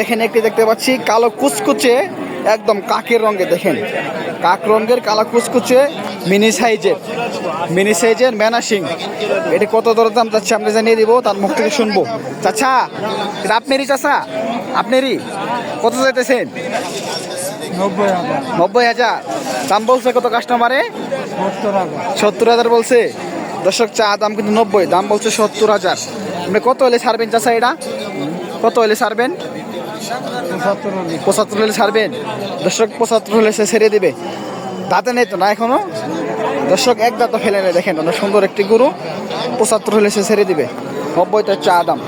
এখানে একটি দেখতে পাচ্ছি কালো কুচকুচে একদম কাকের রঙে, দেখেন। কাক রঙের কালো কুচকুচে মিনি সাইজের মিনি সাইজের ম্যানাসিং এটি কত দর দাম চাচ্ছে আমরা জানিয়ে দিব, তার মুখ থেকে শুনব। চাচা, এটা আপনারই চাচা? আপনারই? কত চাইতেছেন? নব্বই হাজার। দাম বলছে কত কাস্টমারে সত্তর হাজার বলছে। দর্শক, চা দাম কিন্তু নব্বই, দাম বলছে সত্তর হাজার। আপনি কত হলে ছাড়বেন চাচা এটা? কত হলে ছাড়বেন? পঁচাত্তর হলে ছাড়বেন দর্শক পঁচাত্তর হলে সে ছেড়ে দেবে। দাঁতে নেই তো, না এখনও? দর্শক এক দাঁত ফেলে নেই, দেখেন, অনেক সুন্দর একটি গরু। পঁচাত্তর হলে সে ছেড়ে দিবে। নব্বইটা চা দাম।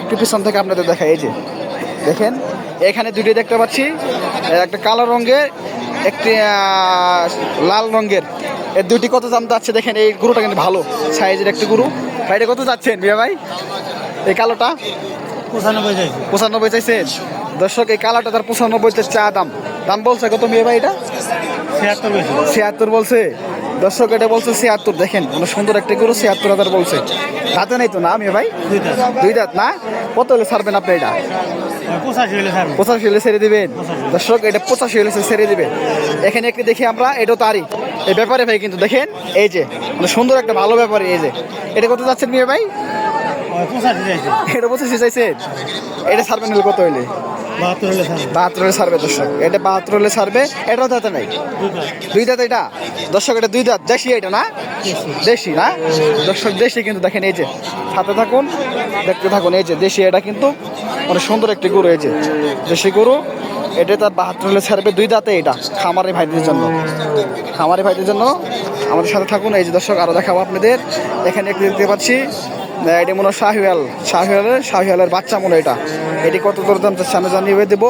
একটু পিছন থেকে আপনাদের দেখা এই যে। দেখেন, এখানে দুটি দেখতে পাচ্ছি। একটা কালো রঙের, একটি লাল রঙের। এর দুটি কত দাম যাচ্ছে দেখেন, এই গরুটা কিন্তু ভালো সাইজের একটি গরু। এটা কত যাচ্ছেন বিয়া ভাই? এই কালোটা? পঁচানব্বই চাইছি। পঁচানব্বই দর্শক এই কালারটা তার পঁচানব্বই চা দাম। দাম বলছে কত মেয়ে ভাই এটা? ছিয়াত্তর বলছে। দর্শক এটা বলছে ছিয়াত্তর। দেখেন অনেক সুন্দর একটা গরু ছিয়াত্তর হাজার বলছে। দাঁতে নেই তো না মেয়ে ভাই? দুই দাঁত। না? কত হলে ছাড়বেন আপনি এটা? পঁচাশি হলে ছাড়বো পঁচাশি হলে ছেড়ে দিবেন। দর্শক এটা পঁচাশি হলে ছেড়ে দিবেন। এখানে একটি দেখি আমরা এটাও তারই। এই ব্যাপারে ভাই কিন্তু দেখেন, এই যে সুন্দর একটা ভালো ব্যাপারে, এই যে। এটা কত যাচ্ছেন মেয়ে ভাই? চাইছি এটা পঁচাশি চাইছেন এটা হলে কত হলে ছাড়বে দর্শক। এটা দর্শক, এটা দুই দেশি এটা না? দেশি না? দর্শক, দেশি কিন্তু দেখেন, এই যে থাকুন, দেখতে থাকুন, এই যে, দেশি এটা কিন্তু অনেক সুন্দর একটি গরু, এই যে, দেশি গরু। এটা তার বাহাত্তর হলে ছাড়বে দুই দাঁতে এটা খামারি ভাইদের জন্য। খামারি ভাইদের জন্য আমাদের সাথে থাকুন। এই যে দর্শক আরও দেখাবো আপনাদের। এখানে একটু দেখতে পাচ্ছি এটি মনে হয় শাহিওয়াল। শাহিওয়ালের শাহিওয়ালের বাচ্চা মনে এটা। এটি কত দর দাম চাচ্ছে আমি জানিয়ে দেবো।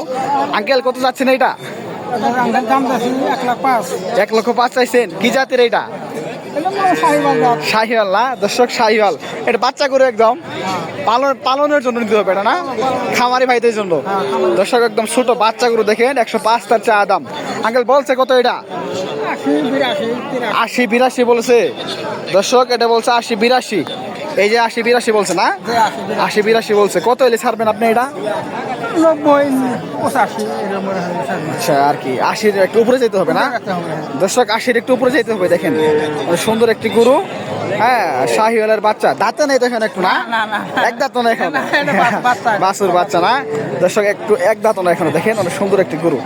আঙ্কেল কত যাচ্ছে না এটা এক লক্ষ পাঁচ চাইছেন। কি জাতের এটা? শাহিওয়াল না? দর্শক শাহিওয়াল এটা বাচ্চা করে একদম। পালন পালনের জন্য নিতে হবে এটা না? খামারি ভাইদের জন্য। দর্শক একদম ছোট বাচ্চা গরু দেখেন একশো পাঁচ তার চা দাম। আঙ্কেল বলছে কত এটা? আশি বিরাশি বলছে। দর্শক এটা বলছে আশি বিরাশি। এই যে আশি বিরাশি বলছে না? আশি বিরাশি বলছে। কত এলে ছাড়বেন আপনি এটা? মনে হয় আচ্ছা আর কি আশির একটু উপরে যেতে হবে না? রাখতে দর্শক আশির একটু উপরে যেতে হবে দেখেন। সুন্দর একটি গরু হ্যাঁ শাহিওয়ালের বাচ্চা। দাঁতে নেই দেখেন একটু না। এক দাঁত না এখন। বাসুর বাচ্চা না? দর্শক একটু এক দাঁত না এখানে দেখেন অনেক সুন্দর একটি গরু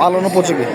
পালন উপযোগী।